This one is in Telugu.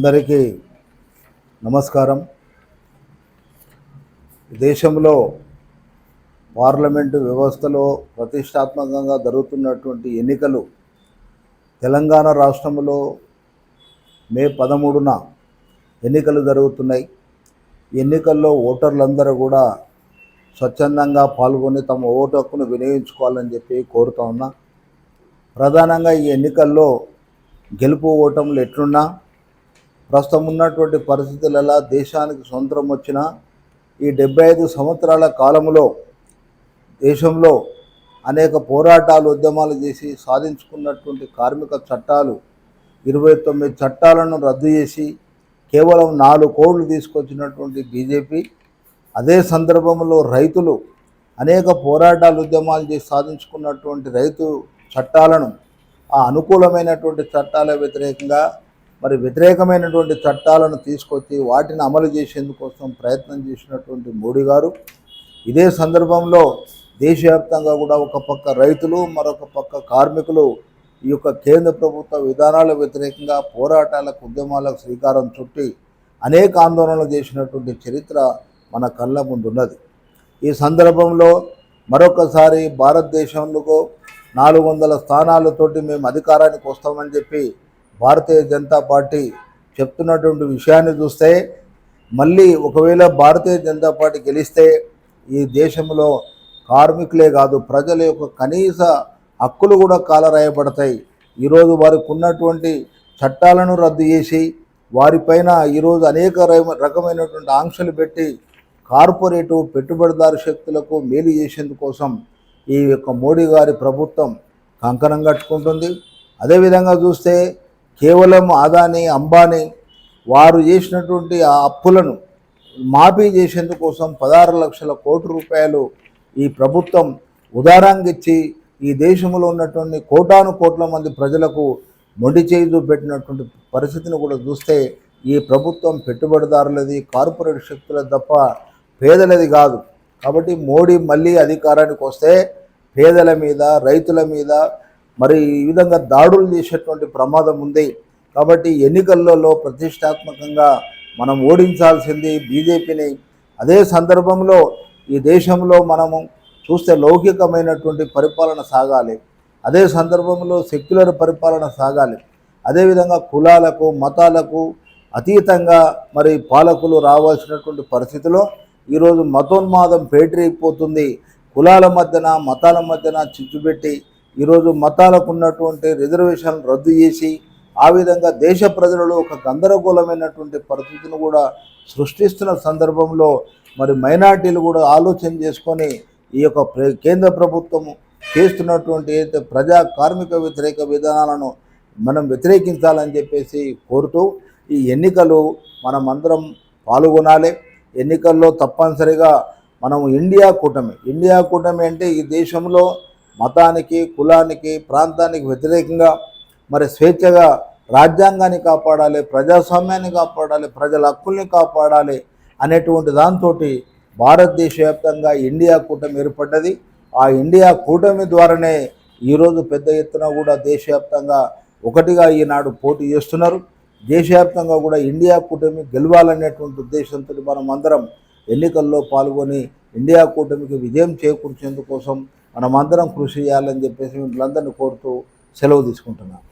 అందరికీ నమస్కారం. దేశంలో పార్లమెంటు వ్యవస్థలో ప్రతిష్టాత్మకంగా జరుగుతున్నటువంటి ఎన్నికలు తెలంగాణ రాష్ట్రంలో మే పదమూడున ఎన్నికలు జరుగుతున్నాయి. ఎన్నికల్లో ఓటర్లందరూ కూడా స్వచ్ఛందంగా పాల్గొని తమ ఓటు హక్కును వినియోగించుకోవాలని చెప్పి కోరుతా ఉన్నా. ప్రధానంగా ఈ ఎన్నికల్లో గెలుపు ఓటములు ఎట్లున్నా ప్రస్తుతం ఉన్నటువంటి పరిస్థితులలో దేశానికి స్వతంత్రం వచ్చిన ఈ డెబ్బై ఐదు సంవత్సరాల కాలంలో దేశంలో అనేక పోరాటాలు ఉద్యమాలు చేసి సాధించుకున్నటువంటి కార్మిక చట్టాలు ఇరవై తొమ్మిది చట్టాలను రద్దు చేసి కేవలం నాలుగు కోట్లు తీసుకొచ్చినటువంటి బీజేపీ అదే సందర్భంలో రైతులు అనేక పోరాటాలు ఉద్యమాలు చేసి సాధించుకున్నటువంటి రైతు చట్టాలను ఆ అనుకూలమైనటువంటి చట్టాల వ్యతిరేకంగా మరి వ్యతిరేకమైనటువంటి చట్టాలను తీసుకొచ్చి వాటిని అమలు చేసేందుకోసం ప్రయత్నం చేసినటువంటి మోడీ గారు. ఇదే సందర్భంలో దేశవ్యాప్తంగా కూడా ఒక పక్క రైతులు మరొక పక్క కార్మికులు ఈ యొక్క కేంద్ర ప్రభుత్వ విధానాల వ్యతిరేకంగా పోరాటాలకు ఉద్యమాలకు శ్రీకారం చుట్టి అనేక ఆందోళనలు చేసినటువంటి చరిత్ర మన కళ్ళ ముందున్నది. ఈ సందర్భంలో మరొకసారి భారతదేశంలో నాలుగు వందల స్థానాలతోటి మేము అధికారానికి వస్తామని చెప్పి భారతీయ జనతా పార్టీ చెప్తున్నటువంటి విషయాన్ని చూస్తే మళ్ళీ ఒకవేళ భారతీయ జనతా పార్టీ గెలిస్తే ఈ దేశంలో కార్మికులే కాదు ప్రజల యొక్క కనీస హక్కులు కూడా కాలరాయబడతాయి. ఈరోజు వారికి ఉన్నటువంటి చట్టాలను రద్దు చేసి వారిపైన ఈరోజు అనేక రకమైనటువంటి ఆంక్షలు పెట్టి కార్పొరేటు పెట్టుబడిదారు శక్తులకు మేలు చేసేందుకోసం ఈ యొక్క మోడీ గారి ప్రభుత్వం కంకణం కట్టుకుంటుంది. అదేవిధంగా చూస్తే కేవలం అదాని అంబానీ వారు చేసినటువంటి ఆ అప్పులను మాఫీ చేసేందుకోసం పదహారు లక్షల కోట్ల రూపాయలు ఈ ప్రభుత్వం ఉదారంగా ఇచ్చి ఈ దేశంలో ఉన్నటువంటి కోటాను కోట్ల మంది ప్రజలకు మొండి చేయి చూపెట్టినటువంటి పరిస్థితిని కూడా చూస్తే ఈ ప్రభుత్వం పెట్టుబడిదారులది కార్పొరేట్ శక్తులది తప్ప పేదలది కాదు. కాబట్టి మోడీ మళ్ళీ అధికారానికి వస్తే పేదల మీద రైతుల మీద మరి ఈ విధంగా దాడులు చేసేటువంటి ప్రమాదం ఉంది. కాబట్టి ఎన్నికలలో ప్రతిష్టాత్మకంగా మనం ఓడించాల్సింది బీజేపీని. అదే సందర్భంలో ఈ దేశంలో మనము చూస్తే లౌకికమైనటువంటి పరిపాలన సాగాలి. అదే సందర్భంలో సెక్యులర్ పరిపాలన సాగాలి. అదేవిధంగా కులాలకు మతాలకు అతీతంగా మరి పాలకులు రావాల్సినటువంటి పరిస్థితిలో ఈరోజు మతోన్మాదం పేటరైపోతుంది కులాల మధ్యన మతాల మధ్యన చిచ్చుపెట్టి ఈరోజు మతాలకు ఉన్నటువంటి రిజర్వేషన్ రద్దు చేసి ఆ విధంగా దేశ ప్రజలలో ఒక గందరగోళమైనటువంటి పరిస్థితిని కూడా సృష్టిస్తున్న సందర్భంలో మరి మైనార్టీలు కూడా ఆలోచన చేసుకొని ఈ యొక్క ప్ర- కేంద్ర ప్రభుత్వం చేస్తున్నటువంటి ఏదైతే ప్రజా కార్మిక వ్యతిరేక విధానాలను మనం వ్యతిరేకించాలని చెప్పేసి కోరుతూ ఈ ఎన్నికలు మనం అందరం పాల్గొనాలి. ఎన్నికల్లో తప్పనిసరిగా మనం ఇండియా కూటమి ఇండియా కూటమి అంటే ఈ దేశంలో మతానికి కులానికి ప్రాంతానికి వ్యతిరేకంగా మరి స్వేచ్ఛగా రాజ్యాంగాన్ని కాపాడాలి ప్రజాస్వామ్యాన్ని కాపాడాలి ప్రజల హక్కుల్ని కాపాడాలి అనేటువంటి దాంతో భారతదేశ వ్యాప్తంగా ఇండియా కూటమి ఏర్పడ్డది. ఆ ఇండియా కూటమి ద్వారానే ఈరోజు పెద్ద ఎత్తున కూడా దేశవ్యాప్తంగా ఒకటిగా ఈనాడు పోటీ చేస్తున్నారు. దేశవ్యాప్తంగా కూడా ఇండియా కూటమి గెలవాలనేటువంటి ఉద్దేశంతో మనం అందరం ఎన్నికల్లో పాల్గొని ఇండియా కూటమికి విజయం చేకూర్చేందుకోసం మనమందరం కృషి చేయాలని చెప్పేసి మిమ్మల్ని అందరినీ కోరుతూ సెలవు తీసుకుంటున్నాను.